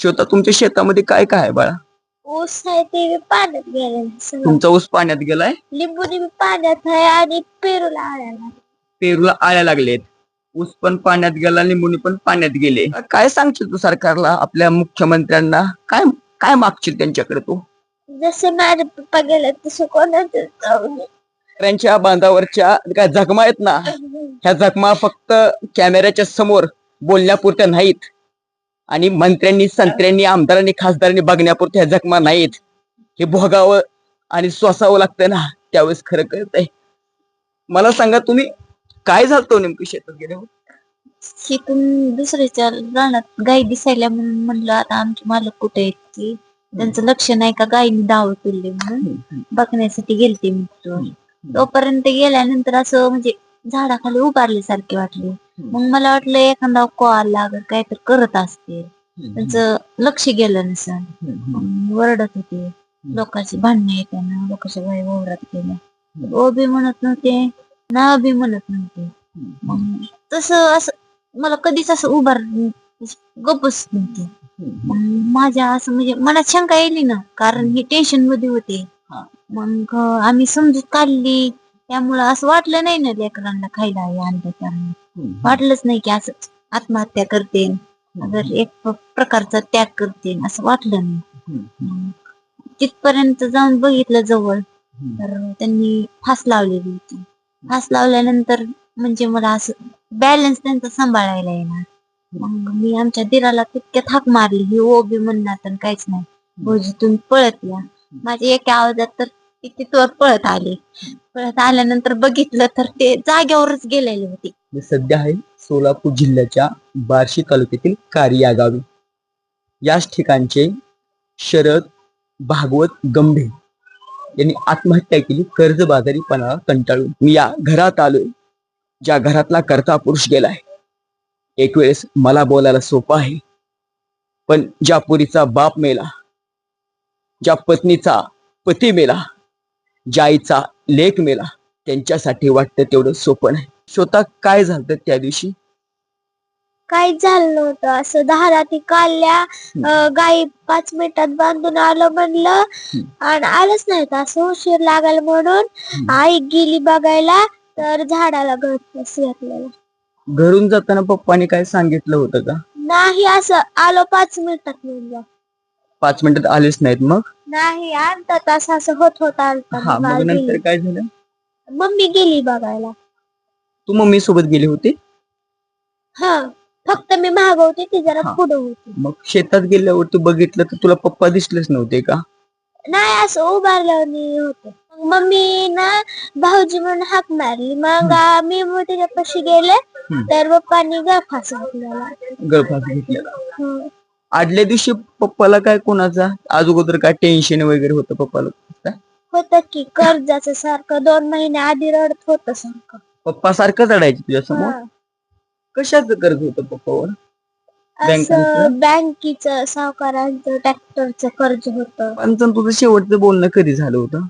श्वेता तुमच्या शेतामध्ये काय काय आहे बाळा? ऊस आहे ते बी पाण्यात सगळं. तुमचा ऊस पाण्यात गेलाय? लिंबुनी बी पाण्यात आहे आणि पेरूला आळ्याला पेरूला आळ्या लागलेत. ऊस पण पाण्यात गेला लिंबुनी पण पाण्यात गेले. काय सांगशील तू सरकारला आपल्या मुख्यमंत्र्यांना? काय काय मागशील त्यांच्याकडे तू? जसे माझे पप्पा गेले तसं कोणाचं जाऊ नये. शेतकऱ्यांच्या बांधावरच्या काय जखमा आहेत ना? ह्या जखमा फक्त कॅमेऱ्याच्या समोर बोलण्यापुरत्या नाहीत. आणि मंत्र्यांनी संत्र्यांनी आमदारांनी खासदारांनी बघण्यापुरत्या ह्या जखमा नाहीत. हे भोगावं आणि सोसावं लागतं ना त्यावेळेस खरं कळत आहे मला सांगा तुम्ही काय झालं नेमकं शेतात गेल्यावर तिथून दुसऱ्याच्या रानात गाई दिसायला म्हणून म्हणलं आता आमचे मालक कुठे आहेत की त्यांचं लक्ष नाही का गायीने दाव तुलले म्हणून? बघण्यासाठी गेलते मी तिथून. तोपर्यंत गेल्यानंतर असं म्हणजे झाडाखाली उभारले सारखे वाटले मग मला वाटलं एखादा कॉल लागत काय तर करत असते त्यांचं लक्ष गेलं नसेल. वरडत होते. लोकांची भांडणं येताना लोकांच्या गाई वावरात गेल्या. ओ बी म्हणत नव्हते ना बी म्हणत नव्हते. मग तसं असं मला कधीच असं उभार गपच नव्हते. माझ्या असं म्हणजे मनात शंका येईल ना कारण हे टेन्शनमध्ये होते. मग आम्ही समजूत काढली. त्यामुळं असं वाटलं नाही ना लेकरांना खायला हे आणलं त्यामुळे वाटलंच नाही की असं आत्महत्या करते अगर एक प्रकारचा त्याग करते असं वाटलं नाही. तिथपर्यंत जाऊन बघितलं जवळ तर त्यांनी फास लावलेली होती. फास लावल्यानंतर म्हणजे मला असं बॅलन्स त्यांचा सांभाळायला येणार. मग मी आमच्या दिराला तितक्यात हाक मारली ही ओबी म्हणणार तर काहीच नाही. भाऊजी तुम्ही पळत या. माझ्या एका आवाजात तर ती तिथवर पळत आले. पळत आल्यानंतर बघितलं तर ते जाग्यावरच गेलेले होते. मी सध्या आहे सोलापूर जिल्ह्याच्या बार्शी तालुक्यातील कारी या गावी. याच ठिकाणचे शरद भागवत गंभीर यांनी आत्महत्या केली कर्जबाजारीपणाला कंटाळून. मी या घरात आलोय ज्या घरातला कर्ता पुरुष गेलाय एक वेळेस मला बोलायला सोपं आहे पण ज्या पुरीचा बाप मेला ज्या पत्नीचा पती मेला ज्या आईचा लेख मेला त्यांच्यासाठी वाटतं तेवढं सोपं नाही. स्वतः काय झालं त्या दिवशी? काहीच झालं नव्हतं. असं दहा रात्री काढल्या गाई पाच मिनिटात बांधून आलं म्हणलं. आणि आलंच नाही तर असं उशीर लागायला म्हणून आई गेली बघायला तर झाडाला घातलेला घरून जाताना पप्पाने काय सांगितलं होतं का? नाही असं आलो पाच मिनिटात म्हणलं. पाच मिनिटात आलेच नाहीत मग? नाही अर्धा तास असं होत होत हा मग मग. नंतर. काय झालं? मम्मी गेली बघायला. तू मम्मी सोबत गेली होती? हा फक्त मी मागवते ती जरा हा. पुढे होती. मग शेतात गेल्यावर तू बघितलं तर तुला पप्पा दिसलेच नव्हते का? नाही असं उभारल्यावर होत. मम्मी ना भाऊजी म्हणून हाक मारली. मग आ- मी मग त्याच्यापाशी गेले हम्म. तर पप्पानी गळफास घातलेला. गळफास घेतलेला. आदल्या दिवशी पप्पाला काय कोणाचा? अगोदर काय टेन्शन वगैरे होतं पप्पाला? होतं की कर्जाचं सारखं दोन महिने आधी रडत होत सारखं. पप्पा सारखं चढायचे तुझ्या समोर. कशाचं कर्ज होतं पप्पावर? बँकांचं? सावकारांचं ट्रॅक्टरचं कर्ज होत. पण तुझं शेवटचं बोलणं कधी झालं होतं?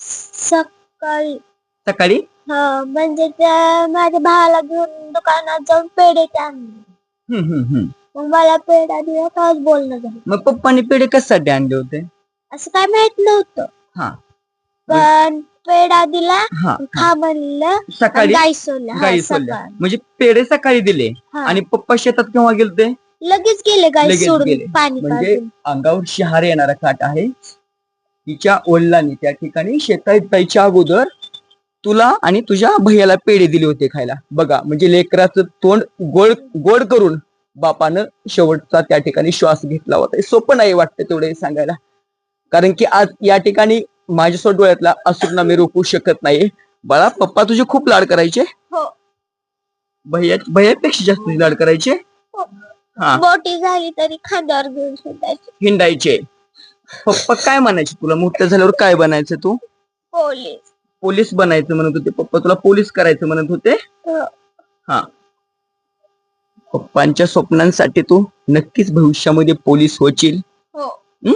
सकाळी. सकाळी? हा म्हणजे त्या माझ्या भावाला घेऊन दुकानात जाऊन पेढे ते आणले. हम्म, हम्म, हम्म. मग मला पेढा दिला तेव्हाच बोलणं झालं? मग पप्पाने पेढे कशासाठी आणले होते? असं काय माहीत नव्हतं. हा. पण पेढा दिला हा खा म्हणलं सकाळी गाई सोडल्या. हा, गाई सोडल्या. सकाळी. म्हणजे पेढे सकाळी दिले हा. आणि पप्पा शेतात केव्हा गेलते? लगेच गेले गाई लगेच सोडून गेले. पाणी म्हणजे पाजून. अंगावर शहार येणारा काट आहे. तिच्या वडिलांनी त्या ठिकाणी शेतात जायच्या अगोदर तुला आणि तुझ्या भैयाला पेढे दिले होते खायला. बघा म्हणजे लेकराचं तोंड गोड गोड करून बापानं शेवटचा त्या ठिकाणी श्वास घेतला होता. हे सोपं नाही वाटतं तेवढे सांगायला. कारण की आज या ठिकाणी माझ्या डोळ्यातला असून मी रोखू शकत नाही बाळा पप्पा तुझे खूप लाड करायचे. हो. भैया भैयापेक्षा जास्त लाड करायचे? हो. हा. मोठी झाली तरी खांद्यावर घेऊन हिंडायचे. पप्पा काय म्हणायचे तुला? मोठं झाल्यावर काय बनायचं तू? पोलीस. पोलीस बनायचं म्हणत होते पप्पा. तुला पोलीस करायचं म्हणत होते? हो. हा पप्पांच्या स्वप्नांसाठी तू नक्कीच भविष्यामध्ये पोलीस होशील. हो.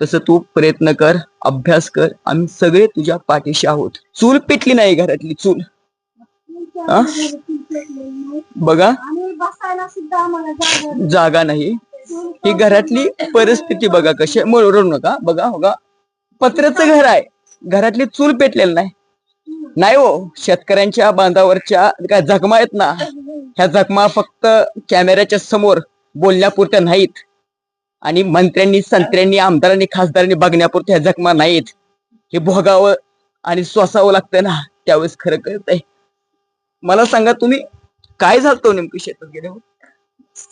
तसं तू प्रयत्न कर अभ्यास कर आम्ही सगळे तुझ्या पाठीशी आहोत. चूल पेटली नाही घरातली चूल. हा? बघा. जागा नाही. ही घरातली परिस्थिती बघा कशी. आहे. मरू नका. बघा बघा. पत्र्याचं घर आहे. घरातली चूल पेटलेलं नाही. नाही हो. शेतकऱ्यांच्या बांधावरच्या काय जखमा आहेत ना. ह्या जखमा फक्त कॅमेऱ्याच्या समोर बोलण्यापुरत्या नाहीत. आणि मंत्र्यांनी संत्र्यांनी आमदारांनी खासदारांनी बघण्यापुरत्या ह्या जखमा नाहीत. हे भोगावं आणि श्वासावं लागतं ना त्यावेळेस खरं कळत आहे मला सांगा तुम्ही काय झालतो नेमकं शेतात गेल्यावर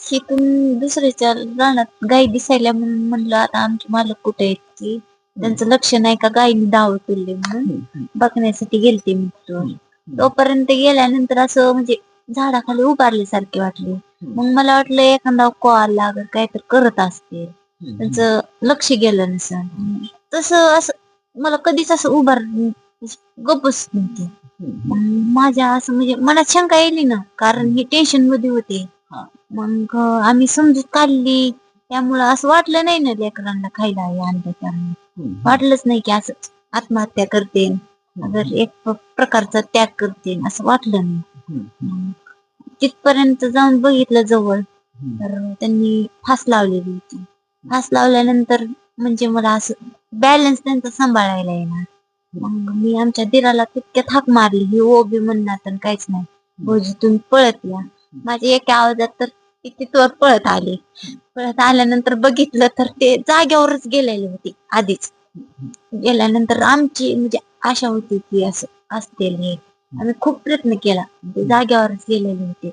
शेतून दुसऱ्याच्या रानात गाई दिसायला म्हणून म्हणलं आता आमचे मालक कुठे आहेत की त्यांचं लक्ष नाही का गायीने दाव तुलले म्हणून? बघण्यासाठी गेलते मी तिथं. तोपर्यंत गेल्यानंतर असं म्हणजे झाडाखाली उभारल्यासारखे वाटले. मग मला वाटलं एखादा कॉल लागत काय तर करत असते त्यांचं लक्ष गेलं नसेल. तसं असं मला कधीच असं उभार गपच नव्हते. माझ्या असं म्हणजे मनात शंका येईल ना कारण हे टेन्शनमध्ये होते. मग आम्ही समजूत काढली. त्यामुळं असं वाटलं नाही ना लेकरांना खायला आणलं त्यामुळे वाटलंच नाही की असं आत्महत्या करते. अगर एक प्रकारचा त्याग करते असं वाटलं नाही. तिथपर्यंत जाऊन बघितलं जवळ. तर त्यांनी फास लावलेली होती. फास लावल्यानंतर म्हणजे मला असं बॅलन्स त्यांचा सांभाळायला येणार. मग मी आमच्या दिराला तितक्या थाक मारली. ही ओबी म्हणणार तर काहीच नाही. भोजीतून पळत या. माझ्या एका आवाजात तर तिथवर पळत आले. पळत आल्यानंतर बघितलं तर ते जाग्यावरच गेलेले होते आधीच. गेल्यानंतर आमची म्हणजे आशा होती की असं असतील हे. आम्ही खूप प्रयत्न केला. ते जाग्यावरच गेलेले होते.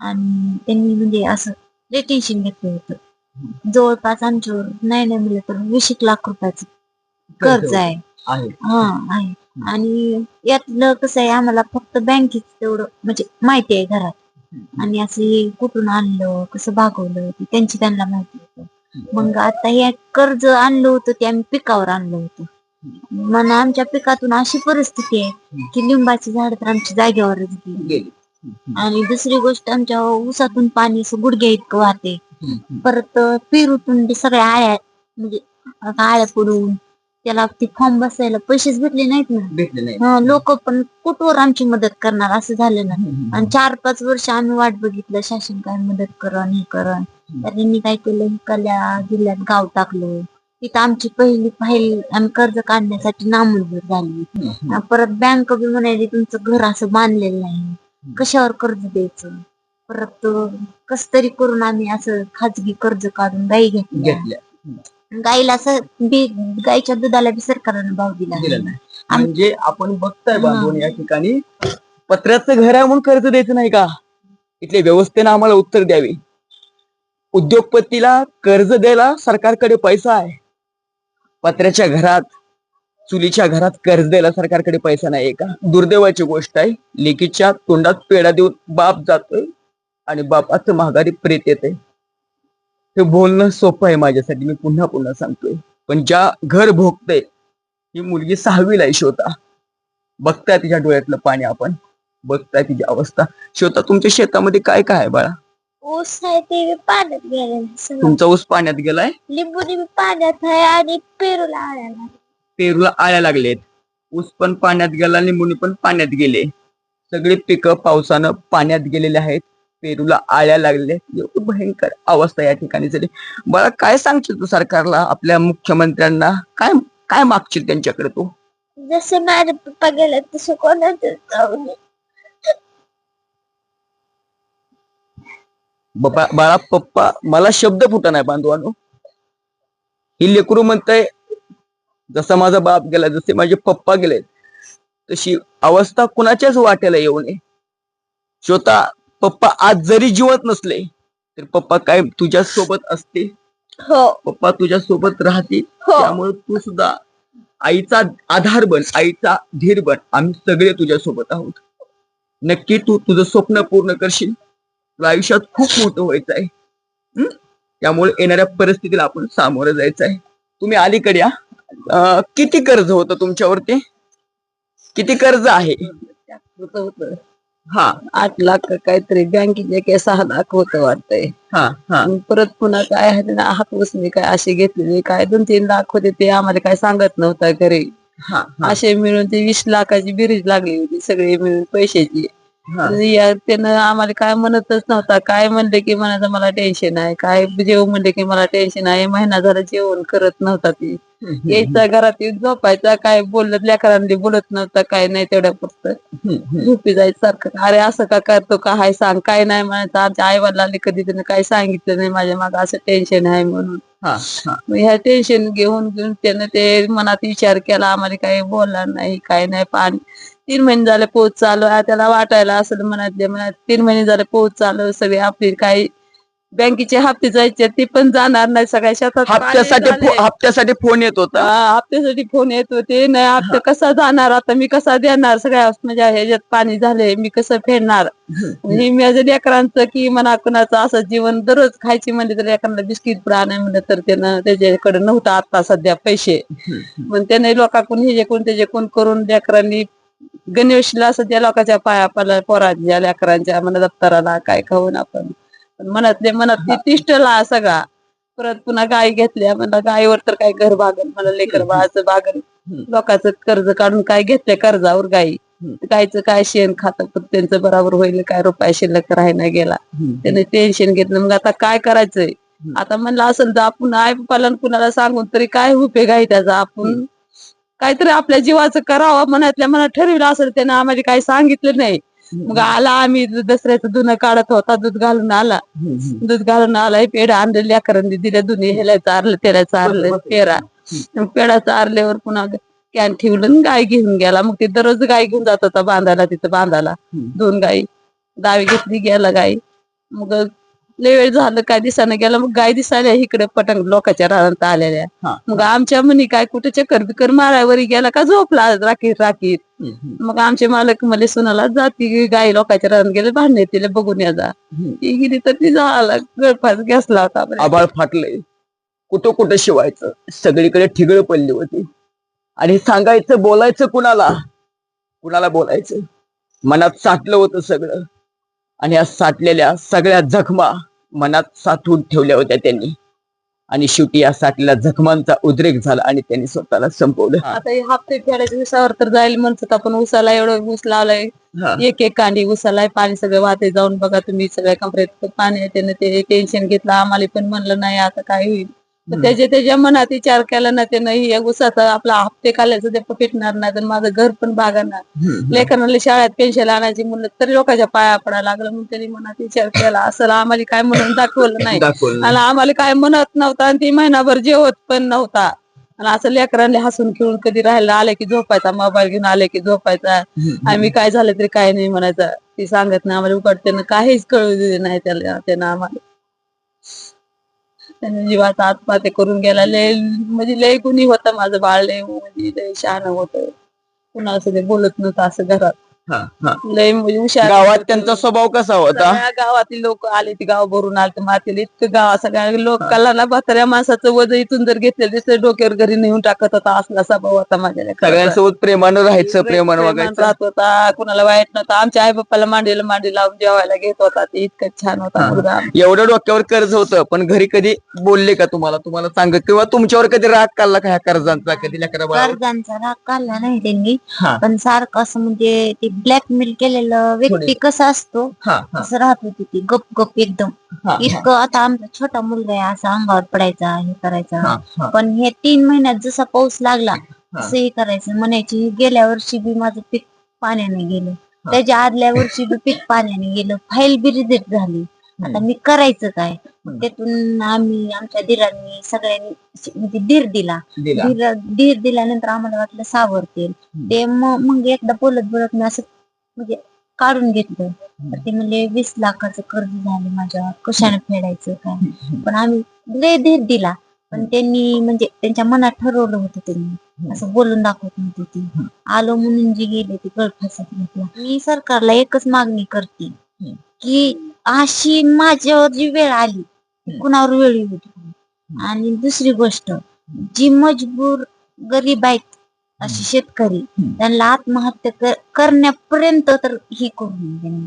आणि त्यांनी म्हणजे असं रेटेन्शन घेतलं होतं. जवळपास आमच्यावर नाही नाही म्हणलं तर वीस एक लाख रुपयाचं कर्ज आहे. हा आहे. आणि यातलं कसं आहे आम्हाला फक्त बँकेच तेवढं म्हणजे माहिती आहे घरात. आणि असं हे कुठून आणलं कसं भागवलं त्यांची त्यांना माहिती होतं. मग आता हे कर्ज आणलं होतं ते आम्ही पिकावर आणलं होतं. म्हणा आमच्या पिकातून अशी परिस्थिती आहे की लिंबाची झाड तर आमच्या जागेवरच गेली. गेली. आणि दुसरी गोष्ट आमच्या ऊसातून पाणी गुडघ्या इतकं वाहते. परत पेरूतून ते सगळ्या आळ्या म्हणजे आळ्या पडून त्याला ते फॉर्म बसायला पैसेच भेटले नाहीत ना. लोक पण कुठवर आमची मदत करणार असं झालं ना. आणि चार पाच वर्ष आम्ही वाट बघितलं शासन काय मदत करण हे करण. तर त्यांनी काय केलं? इकडल्या जिल्ह्यात गाव टाकलं. तिथं आमची पहिली फाईल आम्ही कर्ज काढण्यासाठी नामंजूर झाली. परत बँक बी म्हणाली तुमचं घर असं बांधलेलं नाही. कशावर कर्ज द्यायचं? परत कस तरी करून आम्ही असं खाजगी कर्ज काढून गाई घेतल्या. गाईला असं बी गाईच्या दुधाला बी सरकारनं भाव दिला. म्हणजे आपण बघताय बांधून या ठिकाणी पत्र्याचं घर आहे म्हणून कर्ज द्यायचं नाही का? इथल्या व्यवस्थेनं आम्हाला उत्तर द्यावे. उद्योगपतीला कर्ज द्यायला सरकारकडे पैसा आहे. पत्र्याच्या घरात चुलीच्या घरात कर्ज द्यायला सरकारकडे पैसा नाही का? दुर्दैवाची गोष्ट आहे. लेकीच्या तोंडात पेढा देऊन बाप जातोय आणि बापाचं महागारी प्रेत येते. हे बोलणं सोपं आहे माझ्यासाठी. मी पुन्हा पुन्हा सांगतोय. पण ज्या घर भोगते ही मुलगी सहावीला आहे श्रोता. बघताय तिच्या डोळ्यातलं पाणी आपण. बघताय तिची अवस्था. श्रोता तुमच्या शेतामध्ये काय काय आहे बाळा? ऊस आहे ते बी पाण्यात सगळं. तुमचा ऊस पाण्यात गेलाय? लिंबुनी बी पाण्यात आहे आणि पेरूला आळ्याला पेरूला आळ्या लागलेत. ऊस पण पाण्यात गेला लिंबूनी पण पाण्यात गेले. सगळे पिकं पावसानं पाण्यात गेलेले आहेत. पेरूला आळ्या लागले एवढी भयंकर अवस्था या ठिकाणी झाली. बाळा काय सांगशील तू सरकारला आपल्या मुख्यमंत्र्यांना? काय काय मागशील त्यांच्याकडे तू? जसे माझे पप्पा गेले तसे कोणाचे जाऊ नये. बाळा पप्पा मला शब्द फुटा नाही बांधवानो. ही लेकरू म्हणतंय जसा माझा बाप गेला जसे माझे पप्पा गेले तशी अवस्था कुणाच्याच वाट्याला येऊ नये. श्रोता पप्पा आज जरी जिवत नसले तर पप्पा काय तुझ्या सोबत असते? हो. पप्पा तुझ्या सोबत राहतील? हो. त्यामुळे तू सुद्धा आईचा आधार बन आईचा धीर बन. आम्ही सगळे तुझ्या सोबत आहोत. नक्की तू तुझं स्वप्न पूर्ण करशील? तुला आयुष्यात खूप मोठं व्हायचं आहे? त्यामुळे येणाऱ्या परिस्थितीला आपण सामोरं जायचं आहे. तुम्ही अलीकडे या. किती कर्ज होतं तुमच्यावरती? किती कर्ज आहे? हा. आठ लाख काहीतरी बँकेचे काय सहा लाख होत वाटतंय. हा हा. परत पुन्हा काय आहे ना हात उसने काय असे घेतलेले काय? दोन तीन लाख होते ते आम्हाला काय सांगत नव्हता घरी. असे मिळून ते वीस लाखाची बेरीज लागली होती सगळे मिळून पैशाची. या- त्यानं आम्हाला काय म्हणतच नव्हता. काय म्हणले की म्हणायचं मला टेन्शन आहे. काय जेव म्हणले की मला टेन्शन आहे. महिना झाला जेवण करत नव्हता ती. यायचा घरात येऊन झोपायचा काय बोलत लेकरांनी बोलत नव्हता काय नाही तेवढ्या पुरतं झोपी जायचं सारखं अरे असं का करतो का हाय सांग. काय नाही म्हणायचं आमच्या आई वडिलांनी कधी त्यानं काही सांगितलं नाही माझ्या मागं असं टेन्शन आहे म्हणून. ह्या टेन्शन घेऊन घेऊन त्यानं ते मनात विचार केला आम्हाला काही बोलला नाही काय नाही पाणी तीन महिने झाले पोहोच चालू आहे. त्याला वाटायला असं म्हणत म्हणत तीन महिने झाले पोहोच चालू सगळे आपली काही बँकेचे हप्ते जायचे ते पण जाणार नाही. सगळ्या शेतात पाणी हप्त्यासाठी झालंय. हप्त्यासाठी फोन येत होता? हा, हप्त्यासाठी फोन येत होते. नाही हप्ता कसा जाणार? आता मी कसा देणार? सगळ्या म्हणजे ह्याच्यात पाणी झाले मी कसं फेडणार? आणि माझ्या लेकरांचं की म्हणा कुणाचं असं जीवन दररोज खायची म्हणजे तर लेकरांना बिस्किट पुढे नाही म्हणलं तर त्यानं त्याच्याकडे नव्हतं आता सध्या पैसे. पण त्याने लोकांकडून हे कोण त्याचे कोण करून लेकरांनी गणेशला असं लोकांच्या पाया पडला पोरांच्या लेकरांच्या म्हणा दप्तराला काय खाऊन आपण. मनातले मनात ती तिष्ठला सगळा. परत पुन्हा गाय घेतल्या म्हणलं गायीवर तर काय घर भागल मला लेकर बाळाचं भागल लोकांचं कर्ज काढून काय घेतलं कर्जावर गायी गायचं काय शेण खात त्यांचं बरोबर होईल काय? रुपया शिल्लक राहायला गेला. त्याने टेन्शन घेतलं. मग आता काय करायचंय? आता म्हणलं असेल तर आपण आई पालन कुणाला सांगून तरी काय उपयोग आहे त्याचा? आपण काहीतरी आपल्या जीवाचं करावं मनातल्या मनात ठरविलं असेल त्यानं आम्हाला काही सांगितलं नाही. मग आला आम्ही दसऱ्याचं धुणं काढत होता दूध घालून आला. दूध घालून आलाय पेढा आणले लेकरांनी दिल्या दोन्ही ह्याला चारलं त्याला चारलं पेरा पेढा. चारल्यावर पुन्हा कॅन ठेवलं गाय घेऊन गेला. मग ते दररोज गाय घेऊन जात होता बांधायला तिथं बांधायला. दोन गाई दावी घेतली गेला गाई. मग लय वेळ झालं काय दिसानं गेला मग गाय दिसायला इकडे पटंग लोकांच्या रानात आलेल्या. हा. मग आमच्या म्हणी काय कुठे चक्कर बिकर मारावरी गेला का झोपला राखीत राखीत. मग आमचे मालक मला सुनाला जाती गाई लोकांच्या रानात गेले भांडणे तिला बघून या जा. ती गेली तर ती झाला गळफास घेसला होता. आबाळ फाटलंय कुठं कुठं शिवायचं? सगळीकडे ठिगळ पडली होती. आणि सांगायचं बोलायचं कुणाला? कुणाला बोलायचं? मनात साठलं होतं सगळं. आणि या साठलेल्या सगळ्या जखमा मनात साठवून ठेवल्या होत्या त्यांनी. आणि शेवटी या साठलेल्या जखमांचा उद्रेक झाला आणि त्यांनी स्वतःला संपवलं. आता हे हप्ते फेडायच्या दिवसावर तर जाईल म्हणतात आपण उसाला एवढं ऊस लावलाय. एक एक कांडी उसाला पाणी सगळं वाहते जाऊन बघा तुम्ही सगळ्या कमरेत पाणी आहे त्यानं ते टेन्शन घेतलं आम्हाला पण म्हणलं नाही आता काय होईल. तर त्याच्या त्याच्या मनात विचार केला ना त्यानं हे उसाचा आपला हप्ते खाल्ल्याचं ते पिटणार नाही तर माझं घर पण बागाणार लेकरांना शाळेत पेन्शन आणायची म्हणलं तरी लोकांच्या पाया पडायला लागलं म्हणून त्यांनी मनात विचार केला. असं आम्हाला काय म्हणून दाखवलं नाही. आणि आम्हाला काय म्हणत नव्हता आणि ती महिनाभर जेवत पण नव्हता. आणि असं लेकरांनी हसून खेळून कधी राहायला आले की झोपायचा मोबाईल घेऊन आले की झोपायचा. आम्ही काय झालं तरी काय नाही म्हणायचं. ती सांगत नाही आम्हाला उकड त्यानं काहीच कळू दिले नाही त्याला त्यानं आम्हाला. त्यानं जीवाचा आत्महत्या करून गेला. लय म्हणजे लय गुणी होता माझं बाळ लय म्हणजे लय शहाणं होतं. कुणा असं ते बोलत नव्हतं असं घरात. लय म्हणजे हुशार गावात त्यांचा स्वभाव कसा होता? सगळ्या गावातील लोक आले ती गाव भरून आले मातील. इतकं गाव सगळ्या लोकांना ना म्हाताऱ्या माणसाचं वज इथून जर घेतलं दिसलं डोक्यावर घरी नेऊन टाकत होता. असला स्वभाव होता माझ्या लेकराचा. सगळ्यांसोबत प्रेमानं राहायचं प्रेमानं प्रेमानं वागायचं. राहत होता. कुणाला वाईट नव्हता. आमच्या आई बाप्पाला मांडीला मांडी लावून जेवायला घेत होता. ते इतकं छान होता मुलगा. एवढं डोक्यावर कर्ज होतं पण घरी कधी बोलले का तुम्हाला? तुम्हाला सांग. किंवा तुमच्यावर कधी राग काढला का ह्या कर्जांचा? कधी लेकरा? कर्जांचा राग काढला नाही त्यांनी. हा. पण सारखं असं म्हणजे ते ब्लॅकमेल केलेलं व्यक्ती. कसा असतो हा, हा, असं राहत होती ती गप गप एकदम. हा, इतकं आता आमचा छोटा मुलगा आहे असा अंगावर पडायचा हे करायचा. हा, हा. पण हे तीन महिन्यात जसा पाऊस लागला तसं हे करायचं म्हणायची. गेल्या वर्षी बी माझं पीक पाण्याने गेलं. त्याच्या आदल्या वर्षी बी पीक पाण्याने गेलं. फाईल बी रिजेक्ट झाली आता मी करायचं काय? त्यातून आम्ही आमच्या दिरांनी सगळ्यांनी म्हणजे धीर दिला. दिला. धीर धीर दिल्यानंतर आम्हाला वाटलं सावरतील. ते म- मग एकदा बोलत बोलत मी असं म्हणजे काढून घेतलं. तर ते म्हणले वीस लाखाचं कर्ज झालं माझ्या कशाने फेडायचं काय? पण आम्ही लय धीर दिला. पण त्यांनी म्हणजे त्यांच्या मनात ठरवलं होतं त्यांनी. असं बोलून दाखवत नव्हते ते. आलो म्हणून जे गेले ते गळफासात घेतला. मी सरकारला एकच मागणी करते की अशी माझ्यावर जी वेळ आली कुणावर वेळ येऊ. आणि दुसरी गोष्ट जी मजबूर गरीब आहेत असे शेतकरी त्यांना आत्महत्या कर- करण्यापर्यंत तर ही करू नये त्यांनी.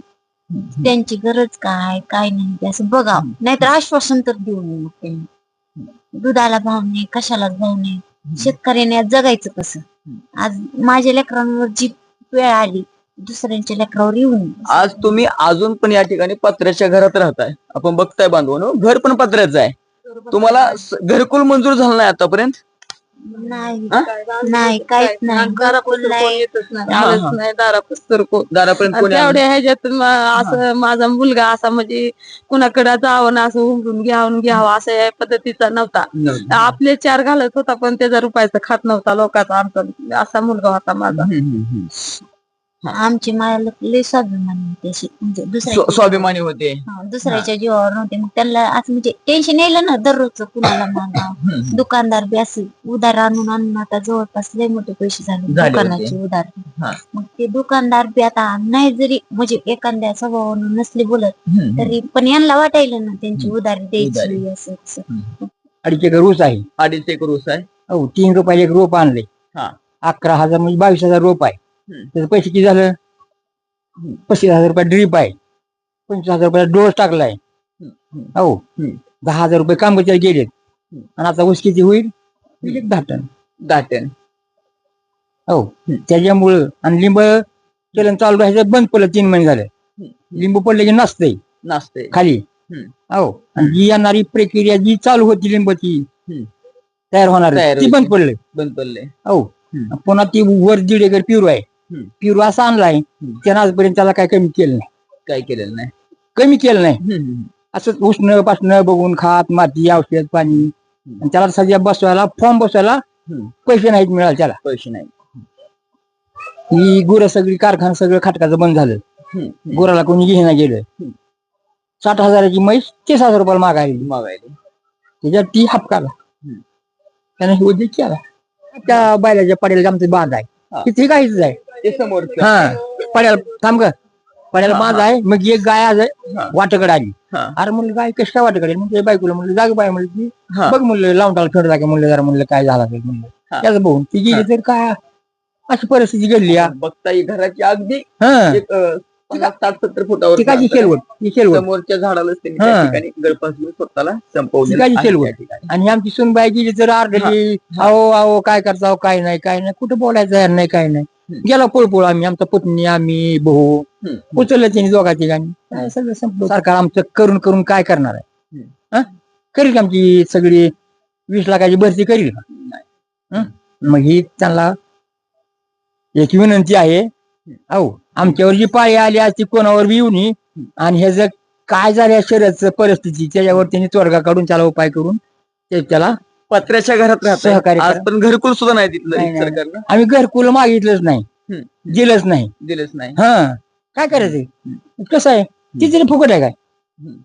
त्यांची गरज काय काय नाही ते असं बघावं. नाहीतर आश्वासन तर देऊ नये मग त्यांनी. दुधाला भाव नाही कशालाच भाव नाही. शेतकऱ्याने आज जगायचं कसं? आज माझ्या लेकरांवर जी वेळ आली दुसऱ्यांच्या लेकरावर येऊन आज तुम्ही अजून पण या ठिकाणी पत्र्याच्या घरात राहताय. आपण बघताय बांधवनो घर पण पत्र्याचं आहे. तुम्हाला स- घरकुल मंजूर झालं नाही आतापर्यंत? नाही हा? नाही काहीच नाही. घरकुल आलंच कोण? दारापर्यंत आणि कोणी आलं तेवढ्या ह्याच्यात म- असं माझा मुलगा असा म्हणजे कुणाकडे जावं ना असं उमरून घ्यावून घ्यावं असं या पद्धतीचा नव्हता. आपले चार घालत होता पण त्याचा रुपयाचा खात नव्हता लोकांचा आमचा असा मुलगा होता माझा. हम्म, हम्म, हम्म. आमची मायाला लय स्वाभिमानी होती अशी. म्हणजे स्व- दुसऱ्याच्या स्वाभिमानी होते. हा, दुसऱ्याच्या जीवावर नव्हते. मग त्यांना असं म्हणजे टेन्शन यायलं ना दररोजचं कुणाला मागा. दुकानदार बी असे उधार आणून आणून आता जवळपास लय मोठे पैसे झाले झाले दुकानाचे उधार. हा. मग ते दुकानदार बी आता नाही जरी म्हणजे एखाद्या स्वभावानं नसले बोलत हम्म. तरी पण यांना वाटायलं ना त्यांची उधारी उधारी. द्यायची असं तसं. अडीच एकर ऊस आहे. अडीच एक ऊस आहे. हो. तीन रुपयाला एक रोप आणले. हा. अकरा हजार म्हणजे बावीस हजार रोप आहे. त्याचे पैसे किती झालं? पस्तीस हजार रुपये ड्रीप आहे. पंचवीस हजार रुपयाला डोस टाकलाय. हो. दहा हजार रुपये कामगार गेलेत. आणि आता ऊस किती होईल? होईल एक दहा टन. हो त्याच्यामुळं आणि लिंब चलन चालू राहायचं बंद पडलं तीन महिने झाले. लिंबू पडले की नसतंय नसते खाली. हो आणि जी येणारी प्रक्रिया जी चालू होती लिंबाची. तयार होणार ती बंद. पडले. बंद पडले. हो. पुन्हा ती वर दीड एकर पिरू आहे. हम्म. पिरू असा आणलाय त्यानं आजपर्यंत त्याला काय कमी केलं नाही. काय केलेलं नाही? कमी केलं नाही. असंच उष्ण पासणं बघून खात माती औषध पाणी. आणि त्याला सध्या बसवायला फॉर्म बसवायला. पैसे नाहीत मिळाले त्याला. पैसे नाही ही गुरं सगळी कारखाना सगळं खाटकाचं बंद झालं. गुराला कोणी घेणं गेलं. साठ हजाराची म्हैस तीस हजार रुपयाला मागायली. मागायले. त्याच्यात ती हपकाला. त्यानं हे उद्योग केला. त्या बैलाच्या पड्याला आमचं बांध. आहे. तिथे काहीच आहे ते समोर हा पड्याला थांब ग. पड्याला हा. आहे मग एक गाय आज. वाटकडे आली. अरे म्हणलं गाय कशी काय वाटकडे म्हणजे बायकोला म्हणलं जाग बाय म्हणलं. बघ म्हणलं लावून टाकलं थोडं जागे म्हणलं जरा म्हणलं काय झालं असेल म्हणलं. त्याचं बघून ती गेली तर काय अशी परिस्थिती घडली या बघता ही घराची अगदी एक अं, पन्नास साठ सत्तर फुटावर ती काची शेलवट ती शेलवट. समोरच्या झाडालाच त्यांनी त्या हा. ठिकाणी गळपास घेऊन स्वतःला शेलवट. आणि आमची सुनबाई गेली तर आरडली अहो अहो काय करता अहो, काय नाही काय नाही. कुठं बोलायचं यार नाही काय नाही. गेला पळपळ आम्ही आमचा पत्नी आम्ही भाऊ हम्म. उचललं त्यांनी दोघा ठिकाणी काय सगळं संपलं. सरकार आमचं करून करून काय करणार आहे. हा? करील का आमची सगळी वीस लाखाची भरती करील का? मग ही त्यांना एक विनंती आहे. अहो आमच्यावर जी पाळी आली आज ती कोणावर बी येऊ नये. आणि हे जर काय झालं शरीराचं परिस्थिती त्याच्यावर त्यांनी तोडगा काढून त्याला उपाय करून ते त्याला पत्र्याच्या घरात राहत सहकार्य आज करा. पण घरकुल सुद्धा नाही नाही. सरकारनं. आम्ही घरकुल मागितलंच नाही. हम्म. दिलंच नाही. दिलंच नाही. हा. काय करायचं? कसं आहे? ती तरी फुकट आहे काय? हम्म.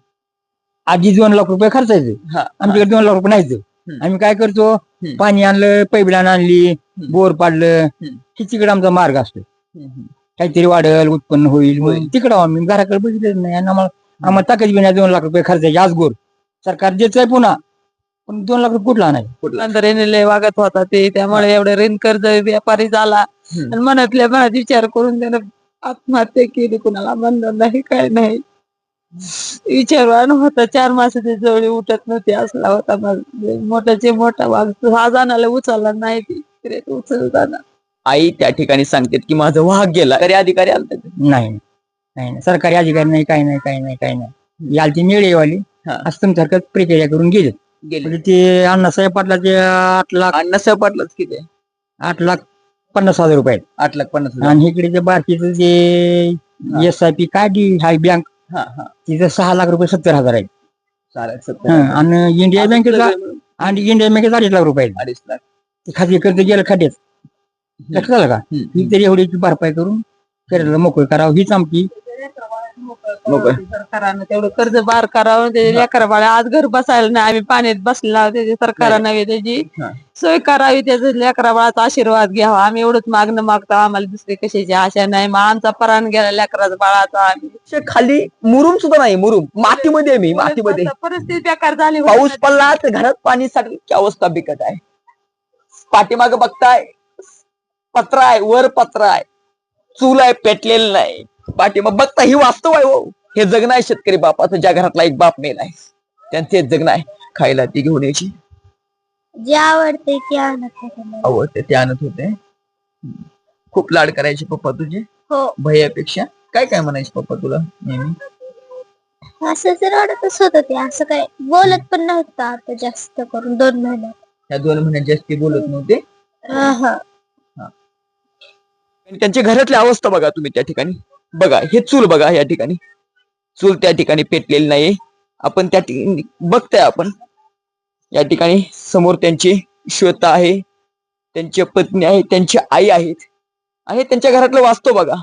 आधी दोन लाख रुपये खर्चायचे हा. आमच्याकडे दोन लाख रुपये नाहीच हम्म. आम्ही काय करतो? हम्म. पाणी आणलं पैबलान आणली बोर पाडलं. हम्म. की तिकडे आमचा मार्ग असतो हम्म, हम्म. काहीतरी वाढेल उत्पन्न होईल होईल. मग तिकडं आम्ही घराकडे बघितलंच नाही. आणि आम्हाला आम्हाला ताकद बी नाही दोन लाख रुपये खर्चायचे आज गोर. सरकार देत आहे पुन्हा. पण दोन लाख रुपये कुठला नाही कुठला? दुकानदाराने लय वागत होता ते त्यामुळे एवढं ऋण कर्ज व्यापारी झाला. हम्म. आणि मनातल्या मनात विचार करून त्यानं आत्महत्या केली कुणाला म्हणलं नाही काय नाही. विचारवान होता. चार मासाच्या जवळ उठत नव्हते असला होता मग मोठ्याचे मोठा वाघ. हा जाणाला उचलला नाही ती. उचलताना आई त्या ठिकाणी सांगतात की माझा वाघ गेला. तरी अधिकारी आलता नाही नाही नाही. सरकारी अधिकारी नाही काही नाही काही नाही काही नाही. यालती निळेवाली हा. असं तुमच्यासारखं प्रक्रिया करून गेले गेले. म्हणजे ते अण्णासाहेब पाटलाचे आठ लाख अण्णासाहेब पाटलाच किती? आहे? आठ लाख पन्नास हजार रुपये आहेत. आठ लाख पन्नास हजार. आणि इकडे जे बाकीचं जे. एस आय पी काय डी हाय बँक? हा हा. तिथं सहा लाख रुपये सत्तर हजार आहेत. चालेल हा, आणि इंडिया बँकेचा आणि इंडिया बँकेचा अडीच लाख रुपये आहेत. अडीच लाख. ते खाते कर्ज गेलं खात्यात. लक्षात आलं का? हम्म. ही तरी एवढी भरपाई करून शरीराला मोकळ करावं. हीच आमची सरकारनं तेवढं कर्ज बार करावं त्याचे लेकर बाळा आज घर बसायला नाही आम्ही पाण्यात बसलेला त्याची सरकारनं त्याची हा. सोय करावी त्याचं लेकरा बाळाचा आशीर्वाद घ्यावा. आम्ही एवढंच मागणं मागतो आम्हाला दुसरी कशाची आशा नाही. मग आमचा पराण गेला लेकराचा बाळाचा. आम्ही खाली मुरुम सुद्धा नाही मुरुम. मातीमध्ये आहे मी मातीमध्ये. परिस्थिती बेकार झाली पाऊस पडला तर घरात पाणी की अवस्था बिकट आहे. पाठीमाग बघताय पत्र आहे वर पत्र आहे चूल आहे पेटलेलं नाही. पाठीमाग बघता ही वास्तव आहे हो. हे जगणं आहे शेतकरी बापाचं. ज्या घरातला एक बाप मेला आहे. त्यांचं जगणं आहे. खायला ती घेऊन यायची. जे आवडते ते आणत होते. आवडते ते आणत होते. खूप लाड करायचे पप्पा तुझे. हो. भैयापेक्षा. काय काय म्हणायचे पप्पा तुला नेहमी? असंच रडतच होत ते. असं काय बोलत पण नव्हतं आता जास्त करून. दोन महिन्यात त्या दोन महिन्यात जास्ती बोलत नव्हते? हा हा. त्यांच्या घरातली अवस्था बघा तुम्ही त्या ठिकाणी. बघा हे चूल बघा या ठिकाणी. चूल त्या ठिकाणी पेटलेली नाही आपण त्या ठिकाणी बघताय आपण. या ठिकाणी समोर त्यांची श्वेता आहे त्यांची पत्नी आहे त्यांची आई आहेत. आणि त्यांच्या घरातलं वास्तव बघा.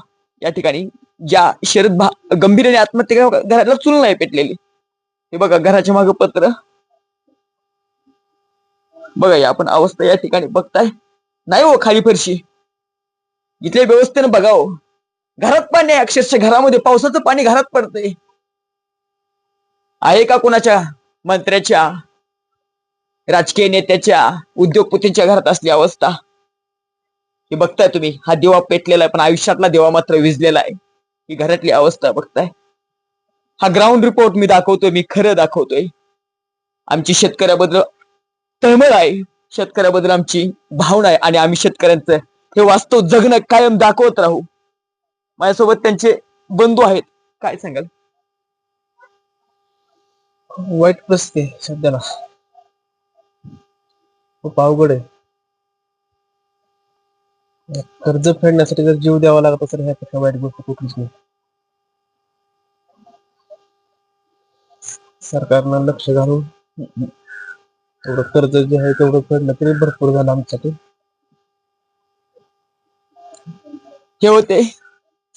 या ठिकाणी ज्या शरद भा गंभीर आत्महत्या घरातला घरातलं चूल नाही पेटलेली. हे बघा घराच्या मागे पत्र. बघा या आपण अवस्था या ठिकाणी बघताय. नाही हो खाली फरशी. इथल्या व्यवस्थेनं बघावं. घरात पाणी आहे अक्षरशः घरामध्ये पावसाचं पाणी घरात पडतंय. आहे का कोणाच्या? मंत्र्याच्या राजकीय नेत्याच्या उद्योगपतींच्या घरात असली अवस्था? हे बघताय तुम्ही. हा देवा पेटलेला आहे पण आयुष्यातला देवा मात्र विजलेला आहे. ही घरातली अवस्था बघताय. हा ग्राउंड रिपोर्ट मी दाखवतोय मी खरं दाखवतोय. आमची शेतकऱ्याबद्दल तळमळ आहे. शेतकऱ्याबद्दल आमची भावना आहे आणि आम्ही शेतकऱ्यांचं हे वास्तव जगणं कायम दाखवत राहू. माझ्यासोबत त्यांचे बंधू आहेत. काय सांगाल? वाईट प्रसते सध्याला खूप अवघड आहे. कर्ज फेडण्यासाठी जर जीव द्यावा लागत असेल ह्यापेक्षा वाईट गोष्ट कुठलीच नाही. सरकारनं लक्ष घालून तेवढं कर्ज जे आहे तेवढं फेडलं तरी भरपूर झालं आमच्यासाठी. हे होते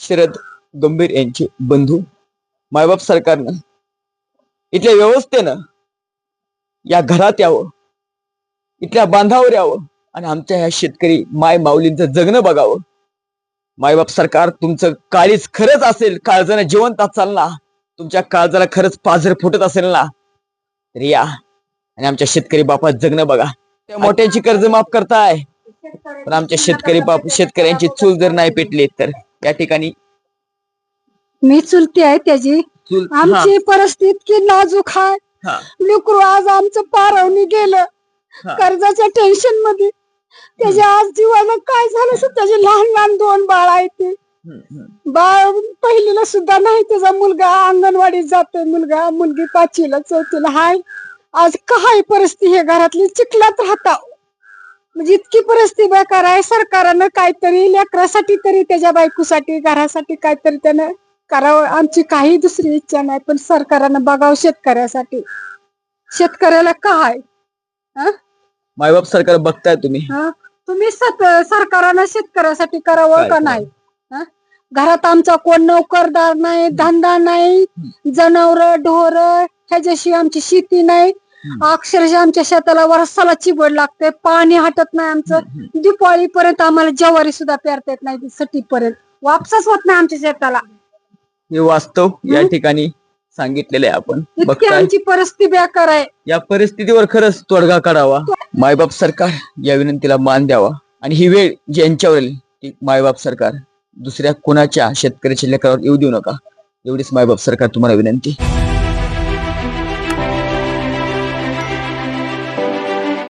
शरद गंभीर यांचे बंधू मायबाप सरकारनं. इथल्या व्यवस्थेनं या घरात यावं इथल्या बांधावर यावं आणि आमच्या ह्या शेतकरी माय माऊलींचं जगणं बघावं. मायबाप सरकार तुमचं काळीच खरंच असेल काळजानं जिवंत असाल ना तुमच्या काळजाला खरंच पाझर फुटत असेल ना तर या आणि आमच्या शेतकरी बापात जगणं बघा. त्या मोठ्यांची कर्ज माफ करताय. पण आमच्या शेतकरी बाप शेतकऱ्यांची चूल जर नाही पेटली तर या ठिकाणी मी चुलती आहे त्याची. चूल हा, आमची परिस्थिती इतकी नाजूक आहे हा. लेकरू आज आमचं पारवणी गेलं. हा. कर्जाच्या टेन्शनमध्ये. त्याच्या आज जीवाला काय झालं असं त्याचे लहान लहान दोन बाळ आहेत ते. हम्म, हम्म. बाळ पहिलीला सुद्धा नाही. त्याचा मुलगा अंगणवाडीत जातोय. मुलगा मुलगी पाचवीला चौथीला. हाय. आज काय परिस्थिती? हे घरातली चिखलात राहता. म्हणजे इतकी परिस्थिती बेकार आहे. सरकारनं काहीतरी लेकरासाठी तरी त्याच्या बायकोसाठी घरासाठी काहीतरी त्यानं करावं. आमची काही दुसरी इच्छा नाही पण सरकारनं बघावं शेतकऱ्यासाठी. शेतकऱ्याला काय? मायबाप सरकार बघताय तुम्ही. तुम्ही सरकारनं शेतकऱ्यासाठी करावं का? नाही? हं? घरात आमचा कोण नोकरदार नाही धंदा नाही जनावर ढोर ह्याच्याशी आमची शेती नाही. अक्षरशः आमच्या शेताला वर्षाला चिबड लागते पाणी हटत नाही आमचं. दिपाळी पर्यंत आम्हाला ज्वारी सुद्धा पेरता येत नाही सटी पर्यंत वापसच होत नाही आमच्या शेताला. हे वास्तव या. ठिकाणी सांगितलेलं आहे आपण. इतकी बघताय. आमची परिस्थिती बेकार आहे. या परिस्थितीवर खरंच तोडगा काढावा. मायबाप सरकार या विनंतीला मान द्यावा. आणि ही वेळ जी यांच्यावर ती मायबाप सरकार दुसऱ्या कोणाच्या शेतकऱ्याच्या लेकरावर येऊ देऊ नका. एवढीच मायबाप सरकार तुम्हाला विनंती.